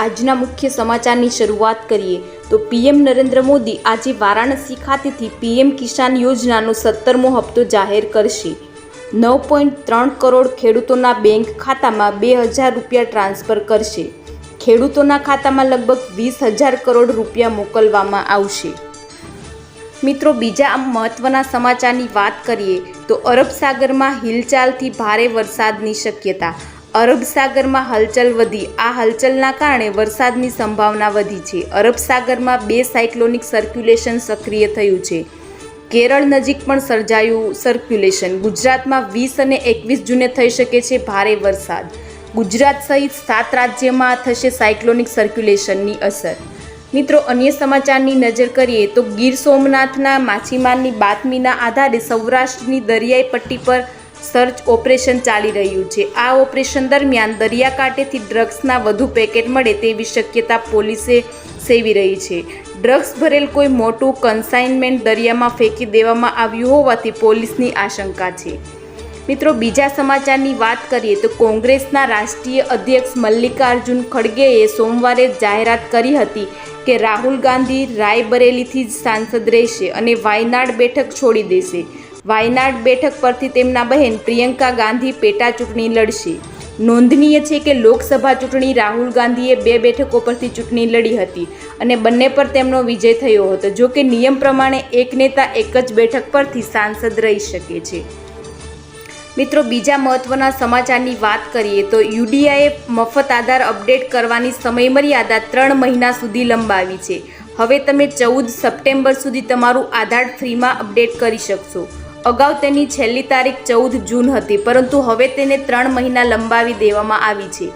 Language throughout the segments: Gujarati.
આજના મુખ્ય સમાચારની શરૂઆત કરીએ તો પીએમ નરેન્દ્ર મોદી આજે વારાણસી ખાતેથી પીએમ કિસાન યોજનાનો સત્તરમો હપ્તો જાહેર કરશે. નવ પોઈન્ટ ત્રણ કરોડ ખેડૂતોના બેંક ખાતામાં બે હજાર રૂપિયા ટ્રાન્સફર કરશે. ખેડૂતોના ખાતામાં લગભગ વીસ હજાર કરોડ રૂપિયા મોકલવામાં આવશે. મિત્રો, બીજા મહત્વના સમાચારની વાત કરીએ તો અરબ સાગરમાં હિલચાલથી ભારે વરસાદની શક્યતા. અરબ સાગરમાં હલચલ વધી. આ હલચલના કારણે વરસાદની સંભાવના વધી છે. અરબ સાગરમાં બે સાયક્લોનિક સર્ક્યુલેશન સક્રિય થયું છે. કેરળ નજીક પણ સર્જાયું સર્ક્યુલેશન. ગુજરાતમાં વીસ અને એકવીસ જૂને થઈ શકે છે ભારે વરસાદ. ગુજરાત સહિત સાત રાજ્યમાં થશે સાયક્લોનિક સર્ક્યુલેશનની અસર. મિત્રો, અન્ય સમાચારની નજર કરીએ તો ગીર સોમનાથના માછીમારની બાતમીના આધારે સૌરાષ્ટ્રની દરિયાઈ પટ્ટી પર સર્ચ ઓપરેશન ચાલી રહ્યું છે. આ ઓપરેશન દરમિયાન દરિયાકાંઠેથી ડ્રગ્સના વધુ પેકેટ મળે તેવી શક્યતા પોલીસે સેવી રહી છે. ડ્રગ્સ ભરેલ કોઈ મોટું કન્સાઇનમેન્ટ દરિયામાં ફેંકી દેવામાં આવ્યું હોવાથી પોલીસની આશંકા છે. મિત્રો, બીજા સમાચારની વાત કરીએ તો કોંગ્રેસના રાષ્ટ્રીય અધ્યક્ષ મલ્લિકાર્જુન ખડગેએ સોમવારે જાહેરાત કરી હતી કે રાહુલ ગાંધી રાયબરેલીથી જ સાંસદ રહેશે અને વાયનાડ બેઠક છોડી દેશે. વાયનાડ બેઠક પરથી તેમના બહેન પ્રિયંકા ગાંધી પેટા ચૂંટણી લડશે. નોંધનીય છે કે લોકસભા ચૂંટણી રાહુલ ગાંધીએ બે બેઠકો પરથી ચૂંટણી લડી હતી અને બંને પર તેમનો વિજય થયો હતો. જો કે નિયમ પ્રમાણે એક નેતા એક જ બેઠક પરથી સાંસદ રહી શકે છે. મિત્રો, બીજા મહત્વના સમાચારની વાત કરીએ તો યુડીઆઈએ મફત આધાર અપડેટ કરવાની સમયમર્યાદા ત્રણ મહિના સુધી લંબાવી છે. હવે તમે ચૌદ સપ્ટેમ્બર સુધી તમારું આધાર ફ્રીમાં અપડેટ કરી શકશો. અગાઉ તેની છેલ્લી તારીખ ચૌદ જૂન હતી, પરંતુ હવે તેને ત્રણ મહિના લંબાવી દેવામાં આવી છે.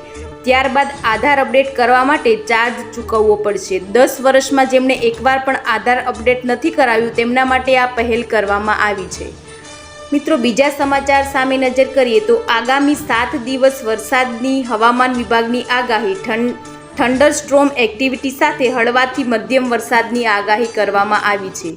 ત્યારબાદ આધાર અપડેટ કરવા માટે ચાર્જ ચૂકવવો પડશે. દસ વર્ષમાં જેમણે એકવાર પણ આધાર અપડેટ નથી કરાવ્યું, તેમના માટે આ પહેલ કરવામાં આવી છે. મિત્રો, બીજા સમાચાર સામે નજર કરીએ તો આગામી સાત દિવસ વરસાદની હવામાન વિભાગની આગાહી, ઠંડ થંડર સ્ટ્રોમ એક્ટિવિટી સાથે હળવાથી મધ્યમ વરસાદની આગાહી કરવામાં આવી છે.